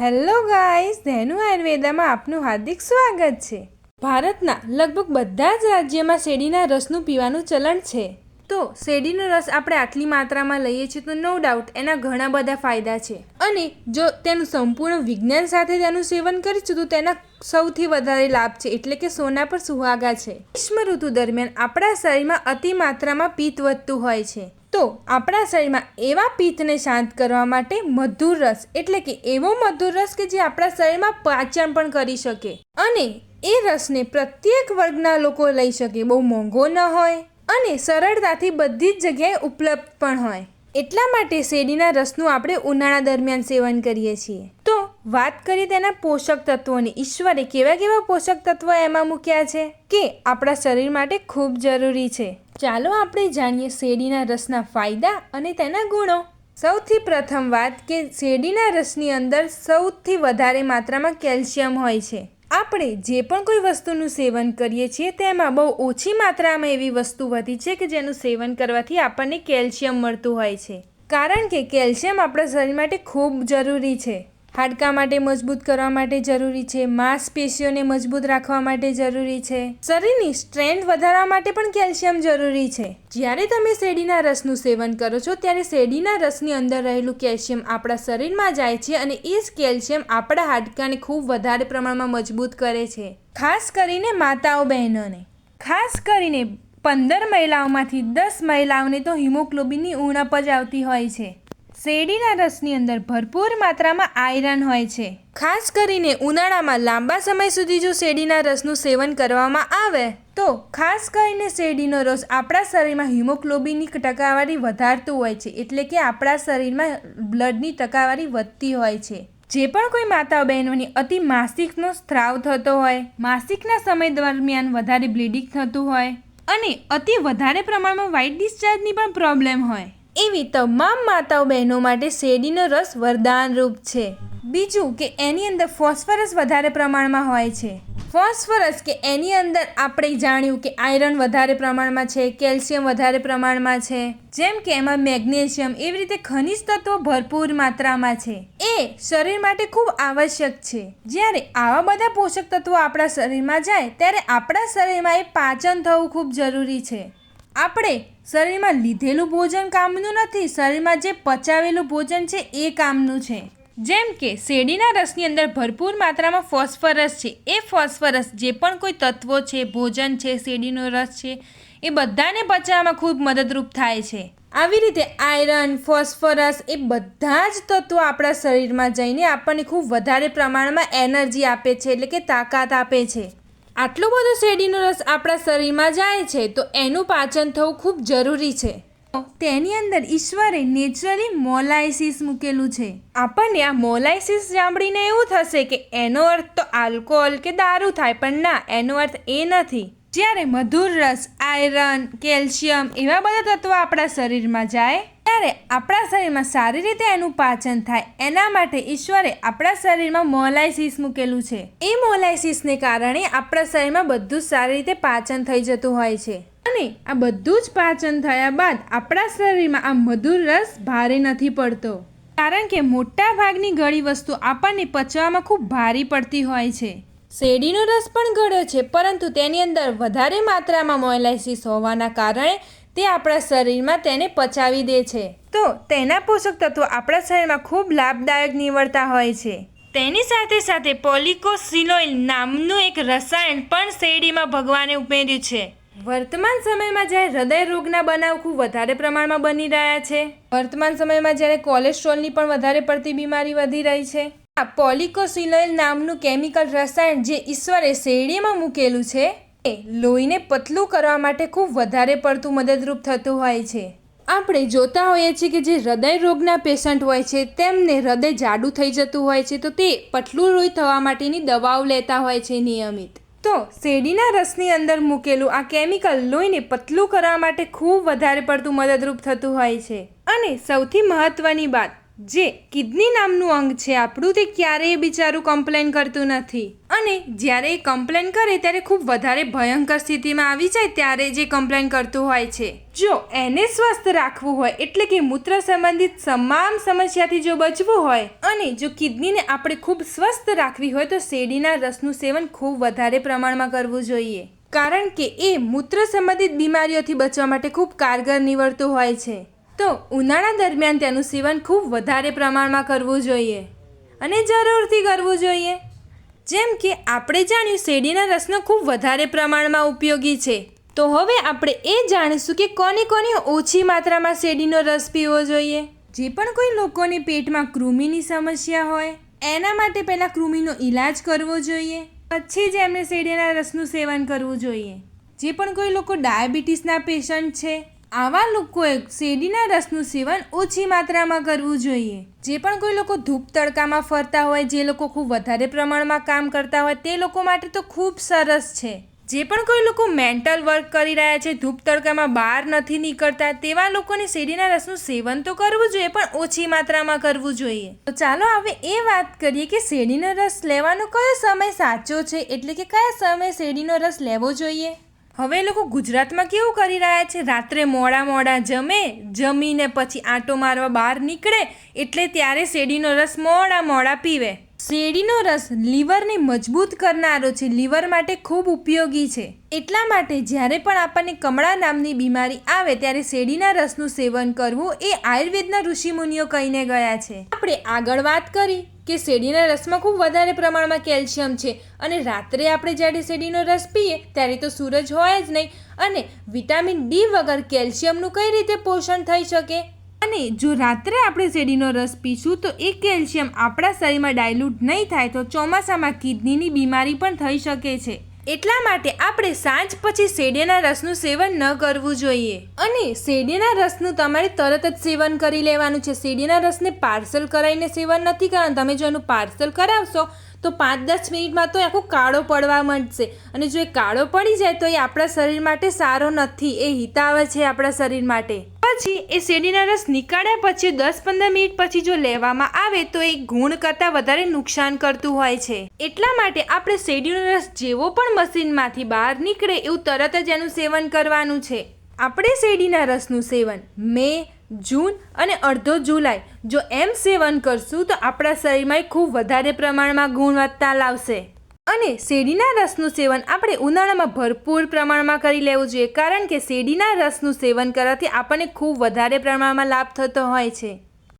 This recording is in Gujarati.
હેલો ગાઈસ, ધેનુ આયુર્વેદામાં આપનું હાર્દિક સ્વાગત છે. ભારતના લગભગ બધા જ રાજ્યમાં શેરડીના રસનું પીવાનું ચલણ છે. તો શેરડીનો રસ આપણે આટલી માત્રામાં લઈએ છીએ તો નો ડાઉટ એના ઘણા બધા ફાયદા છે. અને જો તેનું સંપૂર્ણ વિજ્ઞાન સાથે તેનું સેવન કરીશું તો તેના સૌથી વધારે લાભ છે, એટલે કે સોના પર સુહાગા છે. ગ્રીષ્મ ઋતુ દરમિયાન આપણા શરીરમાં અતિ માત્રામાં પિત્ત વધતું હોય છે. તો આપણા શરીરમાં એવા પિત્તને શાંત કરવા માટે મધુર રસ, એટલે કે એવો મધુર રસ કે જે આપણા શરીરમાં પાચન પણ કરી શકે. અને એ રસને પ્રત્યેક વર્ગના લોકો લઈ શકે, બહુ મોંઘો ન હોય અને સરળતાથી બધી જ જગ્યાએ ઉપલબ્ધ પણ હોય. એટલા માટે શેરડીના રસનું આપણે ઉનાળા દરમિયાન સેવન કરીએ છીએ. તો વાત કરીએ તેના પોષક તત્વોની. ઈશ્વરે કેવા કેવા પોષક તત્વો એમાં મૂક્યા છે? કે આપણા શરીર માટે ખૂબ જરૂરી છે. ચાલો આપણે જાણીએ શેરડીના રસના ફાયદા અને તેના ગુણો. સૌથી પ્રથમ વાત કે શેરડીના રસની અંદર સૌથી વધારે માત્રામાં કેલ્શિયમ હોય છે. આપણે જે પણ કોઈ વસ્તુનું સેવન કરીએ છીએ તેમાં બહુ ઓછી માત્રામાં એવી વસ્તુ વધી છે કે જેનું સેવન કરવાથી આપણને કેલ્શિયમ મળતું હોય છે. કારણ કે કેલ્શિયમ આપણા શરીર માટે ખૂબ જરૂરી છે. હાડકા માટે મજબૂત કરવા માટે જરૂરી છે માંસપેશીઓને મજબૂત રાખવા માટે જરૂરી છે. શરીરની સ્ટ્રેન્થ વધારવા માટે પણ કેલ્શિયમ જરૂરી છે. જ્યારે તમે શેરડીના રસનું સેવન કરો છો, ત્યારે શેરડીના રસની અંદર રહેલું કેલ્શિયમ આપણા શરીરમાં જાય છે અને એ જ કેલ્શિયમ આપણા હાડકાને ખૂબ વધારે પ્રમાણમાં મજબૂત કરે છે. ખાસ કરીને માતાઓ બહેનોને. ખાસ કરીને પંદર મહિલાઓમાંથી દસ મહિલાઓને તો હિમોગ્લોબિનની ઉણપ જ આવતી હોય છે. શેરડીના રસની અંદર ભરપૂર માત્રામાં આયરન હોય છે. ખાસ કરીને ઉનાળામાં લાંબા સમય સુધી જો શેરડીના રસનું સેવન કરવામાં આવે, તો ખાસ કરીને શેરડીનો રસ આપણા શરીરમાં હિમોગ્લોબિનની ટકાવારી વધારતું હોય છે, એટલે કે આપણા શરીરમાં બ્લડની ટકાવારી વધતી હોય છે. જે પણ કોઈ માતા બહેનોની અતિ માસિકનો સ્ત્રાવ થતો હોય, માસિકના સમય દરમિયાન વધારે બ્લીડિંગ થતું હોય, અને અતિ વધારે પ્રમાણમાં વ્હાઇટ ડિસ્ચાર્જની પણ પ્રોબ્લેમ હોય. એવી તમામ માતાઓ બહેનો માટે શેરડીનો રસ વરદાનરૂપ છે. બીજું કે એની અંદર ફોસ્ફરસ વધારે પ્રમાણમાં હોય છે. ફોસ્ફરસ કે એની અંદર આપણે જાણ્યું કે આયરન વધારે પ્રમાણમાં છે, કેલ્શિયમ વધારે પ્રમાણમાં છે. જેમ કે એમાં મેગ્નેશિયમ એવી રીતે ખનિજ તત્વો ભરપૂર માત્રામાં છે. એ શરીર માટે ખૂબ આવશ્યક છે. જ્યારે આવા બધા પોષક તત્વો આપણા શરીરમાં જાય, ત્યારે આપણા શરીરમાં એ પાચન થવું ખૂબ જરૂરી છે. આપણે શરીરમાં લીધેલું ભોજન કામનું નથી, શરીરમાં જે પચાવેલું ભોજન છે એ કામનું છે. જેમ કે શેરડીના રસની અંદર ભરપૂર માત્રામાં ફોસ્ફરસ છે. એ ફોસ્ફરસ જે પણ કોઈ તત્વો છે, ભોજન છે, શેરડીનો રસ છે, એ બધાને પચાવવામાં ખૂબ મદદરૂપ થાય છે. આવી રીતે આયરન, ફોસ્ફરસ એ બધા જ તત્વો આપણા શરીરમાં જઈને આપણને ખૂબ વધારે પ્રમાણમાં એનર્જી આપે છે, એટલે કે તાકાત આપે છે. આટલો બધો શેરડીનો રસ આપણા શરીરમાં જાય છે તો એનું પાચન થવું ખૂબ જરૂરી છે. તેની અંદર ઈશ્વરે નેચરલી મોલાઇસિસ મૂકેલું છે. આપણને આ મોલાઇસિસ સાંભળીને એવું થશે કે એનો અર્થ તો આલ્કોહોલ કે દારૂ થાય પણ ના એનો અર્થ એ નથી. જ્યારે મધુર રસ, આયરન, કેલ્શિયમ એવા બધા તત્વો આપણા શરીરમાં જાય, ત્યારે આપણા શરીરમાં સારી રીતે એનું પાચન થાય, એના માટે ઈશ્વરે આપણા શરીરમાં મોલાઇસિસ મૂકેલું છે. એ મોલાઇસિસને કારણે આપણા શરીરમાં બધું સારી રીતે પાચન થઈ જતું હોય છે. અને આ બધું જ પાચન થયા બાદ આપણા શરીરમાં આ મધુર રસ ભારે નથી પડતો. કારણ કે મોટા ભાગની ગળી વસ્તુ આપણને પચવામાં ખૂબ ભારી પડતી હોય છે. શેરડીનો રસ પણ ગળ્યો છે પરંતુ તેની અંદર વધારે માત્રામાં મોલાઇસિસ હોવાના કારણે તે આપણા શરીરમાં તેને પચાવી દે છે. તો તેના પોષક તત્વો આપણા શરીરમાં ખૂબ લાભદાયક નીવડતા હોય છે. તેની સાથે સાથે પોલિકોસિલોઇલ નામનું એક રસાયણ પણ શેરડીમાં ભગવાને ઉમેર્યું છે. વર્તમાન સમયમાં જ્યારે હૃદય રોગના બનાવ ખૂબ વધારે પ્રમાણમાં બની રહ્યા છે વર્તમાન સમયમાં જ્યારે કોલેસ્ટ્રોલની પણ વધારે પડતી બીમારી વધી રહી છે. આ પોલિકોસિલોઇલ નામનું કેમિકલ રસાયણ જે ઈશ્વરે શેરડીમાં મૂકેલું છે, એ લોહીને પતલું કરવા માટે ખૂબ વધારે પડતું મદદરૂપ થતું હોય છે. આપણે જોતા હોઈએ છીએ કે જે હૃદય રોગના પેશન્ટ હોય છે, તેમને હૃદય જાડું થઈ જતું હોય છે, તો તે પતલું લોહી થવા માટેની દવાઓ લેતા હોય છે નિયમિત. તો શેરડીના રસની અંદર મૂકેલું આ કેમિકલ લોહીને પતલું કરવા માટે ખૂબ વધારે પડતું મદદરૂપ થતું હોય છે. અને સૌથી મહત્ત્વની વાત જે કિડની નામનું અંગ છે, આપણું તે ક્યારેય બિચારું કમ્પ્લેન કરતું નથી. અને જ્યારે એ કમ્પ્લેન કરે ત્યારે ખૂબ વધારે ભયંકર સ્થિતિમાં આવી જાય ત્યારે જે કમ્પ્લેન કરતું હોય છે. જો એને સ્વસ્થ રાખવું હોય, એટલે કે મૂત્ર સંબંધિત તમામ સમસ્યાથી જો બચવું હોય, અને જો કિડનીને આપણે ખૂબ સ્વસ્થ રાખવી હોય, તો શેરડીના રસનું સેવન ખૂબ વધારે પ્રમાણમાં કરવું જોઈએ. કારણ કે એ મૂત્ર સંબંધિત બીમારીઓથી બચવા માટે ખૂબ કારગર નીવડતું હોય છે. તો ઉનાળા દરમિયાન તેનું સેવન ખૂબ વધારે પ્રમાણમાં કરવું જોઈએ અને જરૂરથી કરવું જોઈએ. જેમ કે આપણે જાણ્યું શેરડીના રસનો ખૂબ વધારે પ્રમાણમાં ઉપયોગી છે. તો હવે આપણે એ જાણીશું કે કોને કોની ઓછી માત્રામાં શેરડીનો રસ પીવો જોઈએ. જે પણ કોઈ લોકોને પેટમાં કૃમિની સમસ્યા હોય, એના માટે પહેલાં કૃમિનો ઈલાજ કરવો જોઈએ. પછી જ એમને શેરડીના રસનું સેવન કરવું જોઈએ. જે પણ કોઈ લોકો ડાયાબિટીસના પેશન્ટ છે આવા લોકોએ શેરડીના રસનું સેવન ઓછી માત્રામાં કરવું જોઈએ. જે પણ કોઈ લોકો ધૂપ તડકામાં ફરતા હોય, જે લોકો ખૂબ વધારે પ્રમાણમાં કામ કરતા હોય, તે લોકો માટે તો ખૂબ સરસ છે. જે પણ કોઈ લોકો મેન્ટલ વર્ક કરી રહ્યા છે, ધૂપ તડકામાં બહાર નથી નીકળતા, તેવા લોકોને શેરડીના રસનું સેવન તો કરવું જોઈએ, પણ ઓછી માત્રામાં કરવું જોઈએ. તો ચાલો હવે એ વાત કરીએ કે શેરડીનો રસ લેવાનો કયો સમય સાચો છે, એટલે કે કયા સમયે શેરડીનો રસ લેવો જોઈએ? હવે લોકો ગુજરાતમાં કેવું કરી રહ્યા છે? રાત્રે મોડા મોડા જમે, જમીને પછી આંટો મારવા બહાર નીકળે, એટલે ત્યારે શેરડીનો રસ મોડા મોડા પીવે. શેરડીનો રસ લીવરને મજબૂત કરનારો છે. લીવર માટે ખૂબ ઉપયોગી છે. એટલા માટે જ્યારે પણ આપણને કમળા નામની બીમારી આવે, ત્યારે શેરડીના રસનું સેવન કરવું એ આયુર્વેદના ઋષિમુનિઓ કહીને ગયા છે. આપણે આગળ વાત કરી. કે શેરડીના રસમાં ખૂબ વધારે પ્રમાણમાં કેલ્શિયમ છે. અને રાત્રે આપણે જ્યારે શેરડીનો રસ પીએ, ત્યારે તો સૂરજ હોય જ નહીં. અને વિટામિન ડી વગર કેલ્શિયમનું કઈ રીતે પોષણ થઈ શકે? અને જો રાત્રે આપણે શેરડીનો રસ પીશું, તો એ કેલ્શિયમ આપણા શરીરમાં ડાયલ્યુટ નહીં થાય, તો ચોમાસામાં કિડનીની બીમારી પણ થઈ શકે છે. એટલા માટે આપણે સાંજ પછી શેરડીના રસનું સેવન ન કરવું જોઈએ. અને શેરડીના રસનું તમારે તરત જ સેવન કરી લેવાનું છે. શેરડીના રસને પાર્સલ કરાવીને સેવન નથી કરવાનું. તમે જો એનું પાર્સલ કરાવશો, તો પાંચ દસ મિનિટમાં તો આખો કાળો પડવા માંડશે. અને જો એ કાળો પડી જાય, તો એ આપણા શરીર માટે સારો નથી. એ હિતાવ છે આપણા શરીર માટે. પછી એ શેરડીના રસ નીકાળ્યા પછી દસ પંદર મિનિટ પછી જો લેવામાં આવે તો એ ગુણ કરતાં વધારે નુકસાન કરતું હોય છે. એટલા માટે આપણે શેરડીનો રસ જેવો પણ મશીનમાંથી બહાર નીકળે એવું તરત જ એનું સેવન કરવાનું છે. આપણે શેરડીના રસનું સેવન મે, જૂન અને અડધો જુલાઈ જો એમ સેવન કરશું તો આપણા શરીરમાં ખૂબ વધારે પ્રમાણમાં ગુણવત્તા લાવશે. અને શેરડીના રસનું સેવન આપણે ઉનાળામાં ભરપૂર પ્રમાણમાં કરી લેવું જોઈએ, કારણ કે શેરડીના રસનું સેવન કરવાથી આપણને ખૂબ વધારે પ્રમાણમાં લાભ થતો હોય છે.